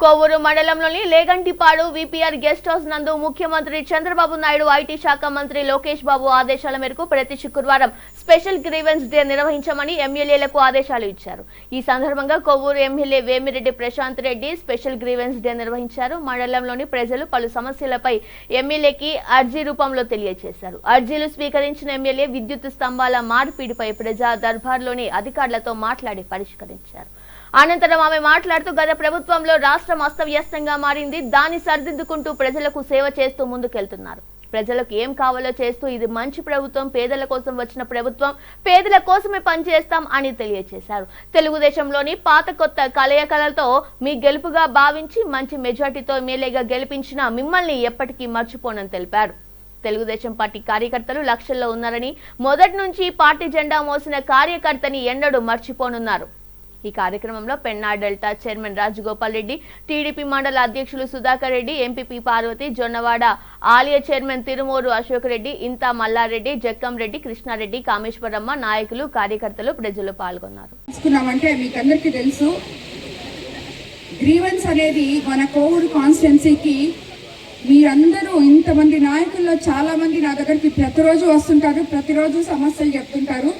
కోవూరు మండలంలోని లేగంటిపాడు VPR guest house నందు ముఖ్యమంత్రి చంద్రబాబు నాయుడు ఐటీ శాఖ మంత్రి లోకేష్ బాబు ఆదేశాల మేరకు ప్రతి శుక్రవారం స్పెషల్ గ్రీవెన్స్ డే నిర్వహించమని ఎమ్మెల్యేలకు ఆదేశాలు ఇచ్చారు. ఈ సందర్భంగా Kovvur MLA Vemireddy Prashanth Reddy special grievance day నిర్వహించారు. మండలంలోని ప్రజలు పలు సమస్యలపై ఎమ్మెల్యేకి అర్జీ రూపంలో తెలియజేశారు. అర్జీలు స్వీకరించిన ఎమ్మెల్యే విద్యుత్ స్తంభాల మార్పిడిపై ప్రజా దర్బార్లోని అధికారులతో మాట్లాడి పరిష్కరించారు. అనంతరం ఆమె మాట్లాడుతూ గత ప్రభుత్వంలో రాష్ట్రం అస్తవ్యస్తంగా మారింది. దాన్ని సరిదిద్దుకుంటూ ప్రజలకు సేవ చేస్తూ ముందుకెళ్తున్నారు. ప్రజలకు ఏం కావాలో చేస్తూ ఇది మంచి ప్రభుత్వం. పేదల కోసం వచ్చిన ప్రభుత్వం. పేదల కోసమే పనిచేస్తాం అని తెలియజేశారు తెలుగుదేశంలోని పాత కొత్త కలయికలతో మీ గెలుపుగా భావించి మంచి మెజార్టీతో ఎమ్మెల్యేగా గెలిపించిన మిమ్మల్ని ఎప్పటికీ మర్చిపోనని తెలిపారు. తెలుగుదేశం పార్టీ కార్యకర్తలు లక్షల్లో ఉన్నారని మొదటి నుంచి పార్టీ జెండా మోసిన కార్యకర్తని ఎన్నడూ మర్చిపోనున్నారు. ఈ కార్యక్రమంలో Penna delta chairman Rajagopal Reddy TDP మండల అధ్యక్షులు సుధాకర్ రెడ్డి ఎంపీపీ పార్వతి జొన్నవాడ ఆలయ చైర్మన్ తిరుమూరు అశోక్ రెడ్డి ఇంతా మల్లారెడ్డి జక్కం రెడ్డి కృష్ణారెడ్డి కామేశ్వరమ్మ నాయకులు కార్యకర్తలు ప్రజలు పాల్గొన్నారు. తీసుకున్నామంటే తెలుసు గ్రీవెన్స్ అనేది మన కాన్స్టిట్యున్సీకి మీరందరూ ఇంతమంది నాయకుల్లో చాలా మంది నా దగ్గరికి ప్రతిరోజు వస్తుంటారు ప్రతిరోజు సమస్యలు చెప్తుంటారు.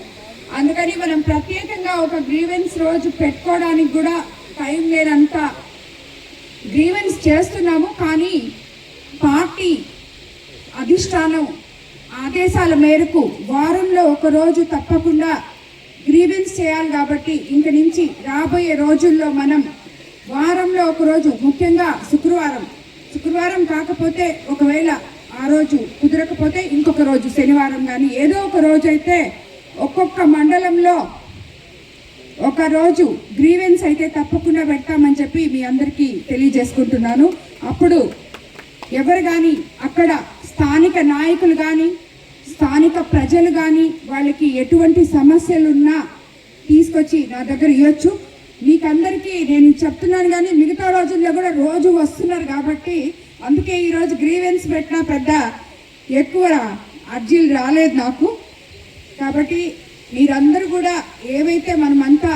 అందుకని మనం ప్రత్యేకంగా ఒక గ్రీవెన్స్ రోజు పెట్టుకోవడానికి కూడా టైం లేనంత గ్రీవెన్స్ చేస్తున్నాము. కానీ పార్టీ అధిష్టానం ఆదేశాల మేరకు వారంలో ఒక రోజు తప్పకుండా గ్రీవెన్స్ చేయాలి కాబట్టి ఇంక నుంచి రాబోయే రోజుల్లో మనం వారంలో ఒక రోజు ముఖ్యంగా శుక్రవారం. శుక్రవారం కాకపోతే ఒకవేళ ఆ రోజు కుదరకపోతే ఇంకొక రోజు శనివారం కానీ ఏదో ఒక రోజు అయితే ఒక్కొక్క మండలంలో ఒకరోజు గ్రీవెన్స్ అయితే తప్పకుండా పెడతామని చెప్పి మీ అందరికీ తెలియజేసుకుంటున్నాను. అప్పుడు ఎవరు కానీ అక్కడ స్థానిక నాయకులు కానీ స్థానిక ప్రజలు కానీ వాళ్ళకి ఎటువంటి సమస్యలు ఉన్నా తీసుకొచ్చి నా దగ్గర ఇవ్వచ్చు మీకందరికీ నేను చెప్తున్నాను కానీ మిగతా రోజుల్లో కూడా రోజు వస్తున్నారు కాబట్టి అందుకే ఈరోజు గ్రీవెన్స్ పెట్టిన పెద్ద ఎక్కువ అర్జీలు రాలేదు నాకు. కాబట్టి మీరందరూ కూడా ఏవైతే మనమంతా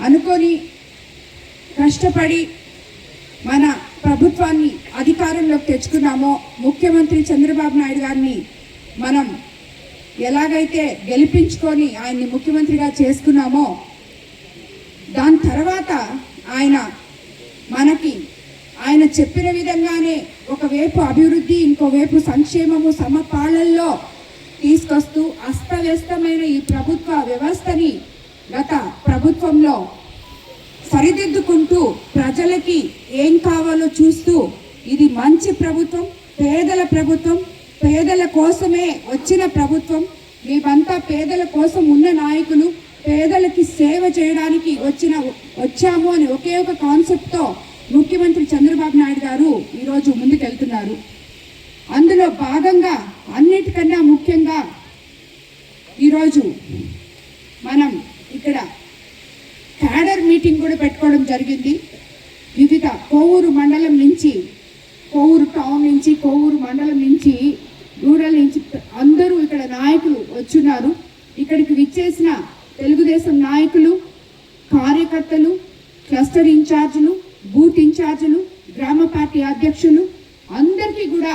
అనుకొని కష్టపడి మన ప్రభుత్వాన్ని అధికారంలోకి తెచ్చుకున్నామో ముఖ్యమంత్రి చంద్రబాబు నాయుడు గారిని మనం ఎలాగైతే గెలిపించుకొని ఆయన్ని ముఖ్యమంత్రిగా చేసుకున్నామో దాని తర్వాత ఆయన మనకి ఆయన చెప్పిన విధంగానే ఒకవైపు అభివృద్ధి ఇంకోవైపు సంక్షేమము సమపాలల్లో తీసుకొస్తూ అస్తవ్యస్తమైన ఈ ప్రభుత్వ వ్యవస్థని గత ప్రభుత్వంలో సరిదిద్దుకుంటూ ప్రజలకి ఏం కావాలో చూస్తూ ఇది మంచి ప్రభుత్వం పేదల ప్రభుత్వం పేదల కోసమే వచ్చిన ప్రభుత్వం. మేమంతా పేదల కోసం ఉన్న నాయకులు పేదలకి సేవ చేయడానికి వచ్చిన వచ్చాము అని ఒకే ఒక కాన్సెప్ట్తో ముఖ్యమంత్రి చంద్రబాబు నాయుడు గారు ఈరోజు ముందుకెళ్తున్నారు. అందులో భాగంగా అన్నిటికన్నా ముఖ్యంగా ఈరోజు మనం ఇక్కడ క్యాడర్ మీటింగ్ కూడా పెట్టుకోవడం జరిగింది. వివిధ కోవూరు మండలం నుంచి కోవూరు టౌన్ నుంచి కోవూరు మండలం నుంచి రూరల్ నుంచి అందరూ ఇక్కడ నాయకులు వచ్చున్నారు. ఇక్కడికి విచ్చేసిన తెలుగుదేశం నాయకులు కార్యకర్తలు క్లస్టర్ ఇన్ఛార్జీలు బూత్ ఇన్ఛార్జీలు గ్రామ పార్టీ అధ్యక్షులు అందరికీ కూడా